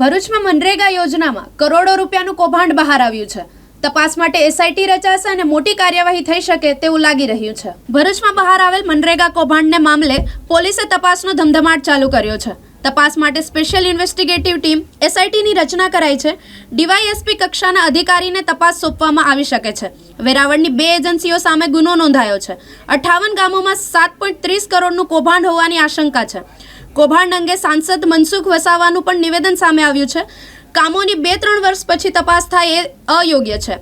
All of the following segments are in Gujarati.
ભરૂચમાં મનરેગા યોજનામાં કરોડો રૂપિયાનું કૌભાંડ બહાર આવ્યું છે. તપાસ માટે એસઆઈટી રચાશે અને મોટી કાર્યવાહી થઈ શકે તેવું લાગી રહ્યું છે. ભરૂચમાં બહાર આવેલ મનરેગા કૌભાંડને મામલે પોલીસે તપાસનો ધમધમાટ ચાલુ કર્યો છે. તપાસ માટે સ્પેશિયલ ઇન્વેસ્ટિગેટિવ ટીમ એસઆઈટીની રચના કરાઈ છે. ડીવાયએસપી કક્ષાના અધિકારીને તપાસ સોંપવામાં આવી શકે છે. વેરાવળની બે એજન્સીઓ સામે ગુનો નોંધાયો છે. અઠ્ઠાવન ગામોમાં સાત પોઈન્ટ ત્રીસ કરોડનું કૌભાંડ હોવાની આશંકા છે. કૌભાંડ અંગે સાંસદ મનસુખ વસાવાનું પણ નિવેદન સામે આવ્યું છે. કામોની બે ત્રણ વર્ષ પછી તપાસ થાય એ અયોગ્ય છે.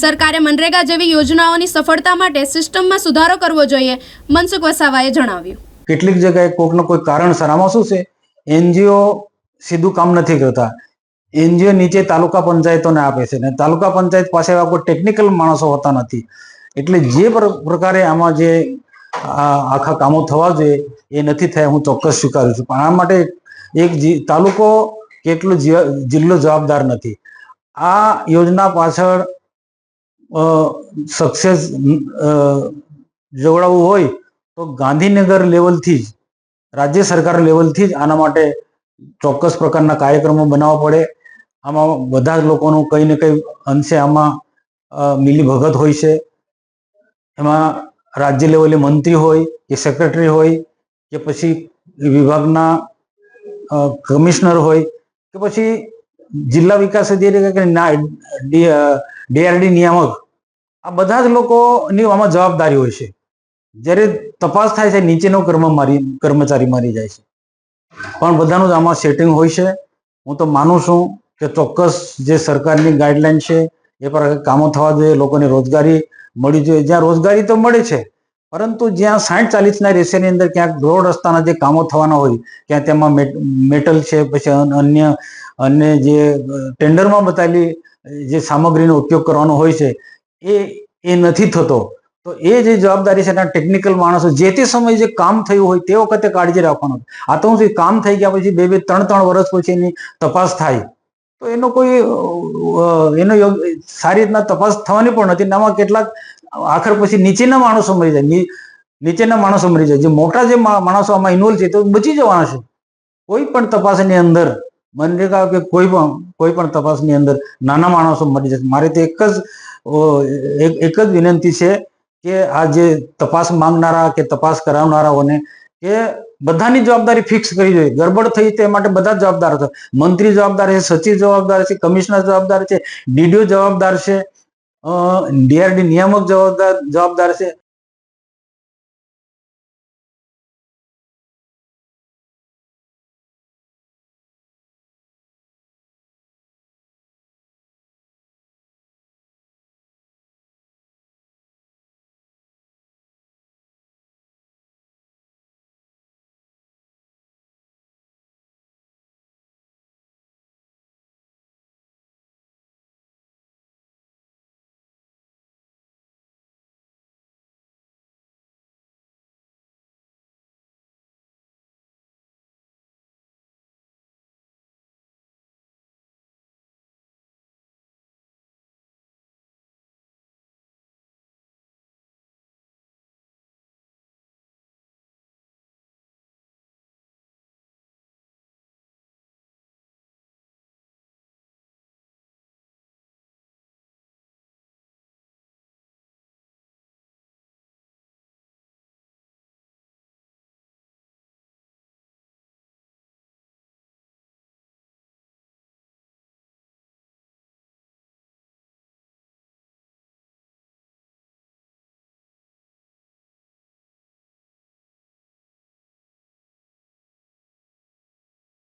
સરકારે મનરેગા જેવી યોજનાઓની સફળતા માટે સિસ્ટમમાં સુધારો કરવો જોઈએ, મનસુખ વસાવાએ જણાવ્યું. કેટલીક જગ્યાએ કોઈકનો કોઈ કારણસર, આમાં શું છે? એનજીઓ સીધું કામ નથી કરતા. એનજીઓ નીચે તાલુકા પંચાયતોને આપે છે ને તાલુકા પંચાયત પાસે એવા કોઈ ટેકનિકલ માણસો હોતા નથી. એટલે જે પ્રકારે આમાં જે આખા કામો થવા જોઈએ એ નથી થયા, હું ચોક્કસ સ્વીકારું છું. પણ આ માટે એક તાલુકો કે એટલો જિલ્લો જવાબદાર નથી. આ યોજના પાછળ સક્સેસ જોવડાવવું હોય તો ગાંધીનગર લેવલથી જ, રાજ્ય સરકાર લેવલથી જ આના માટે ચોક્કસ પ્રકારના કાર્યક્રમો બનાવવા પડે. આમાં બધા જ લોકોનું કંઈ ને કંઈ અંશે આમાં મિલી મિલીભગત હોય છે. એમાં રાજ્ય લેવલે મંત્રી હોય કે સેક્રેટરી હોય કે પછી વિભાગના કમિશનર હોય કે પછી જિલ્લા વિકાસ અધિકારી કે ડીઆરડી નિયામક, આ બધા જ લોકોની આમાં જવાબદારી હોય છે. જ્યારે તપાસ થાય છે, નીચેનો કર્મ મારી, કર્મચારી મારી જાય છે. પણ બધાનું જ આમાં સેટિંગ હોય છે. હું તો માનું છું કે ચોક્કસ જે સરકારની ગાઈડલાઈન છે, એ પર કામો થવા જોઈએ, લોકોને રોજગારી મળી જોઈએ. જ્યાં રોજગારી તો મળે છે પરંતુ જ્યાં સાઠ ચાલીસના રેશિયાની અંદર ક્યાંક રોડ રસ્તાના જે કામો થવાના હોય ત્યાં તેમાં મેટલ છે પછી અન્ય અને જે ટેન્ડરમાં બતાવેલી જે સામગ્રીનો ઉપયોગ કરવાનો હોય છે એ એ નથી થતો. તો એ જે જવાબદારી છે એના ટેકનિકલ માણસો જે તે સમયે જે કામ થયું હોય તે વખતે કાળજી રાખવાનું આ તો શું, કામ થઈ ગયા પછી બે બે ત્રણ ત્રણ વર્ષ પછી એની તપાસ થાય. તો એનો કોઈ એનો સારી રીતના તપાસ થવાની પણ નથી. નામાં કેટલાક આખર પછી નીચેના માણસો મરી જાય. નીચેના માણસો મરી જાય. જે મોટા જે માણસો આમાં ઇન્વોલ્વ છે તો બચી જવાના છે. કોઈ પણ તપાસની અંદર મનરેગા કે કોઈ પણ કોઈ પણ તપાસની અંદર નાના માણસો મરી જશે. મારે તો એક જ એક જ વિનંતી છે કે આ જે તપાસ માંગનારા કે તપાસ કરાવનારાઓને કે બધાની જવાબદારી ફિક્સ કરી જોઈએ. ગડબડ થઈ તે માટે બધા જવાબદાર હતા મંત્રી જવાબદાર છે, સચિવ જવાબદાર છે, કમિશનર જવાબદાર છે, ડીડીઓ જવાબદાર છે ડીઆરડી નિયામક જવાબદાર જવાબદાર છે.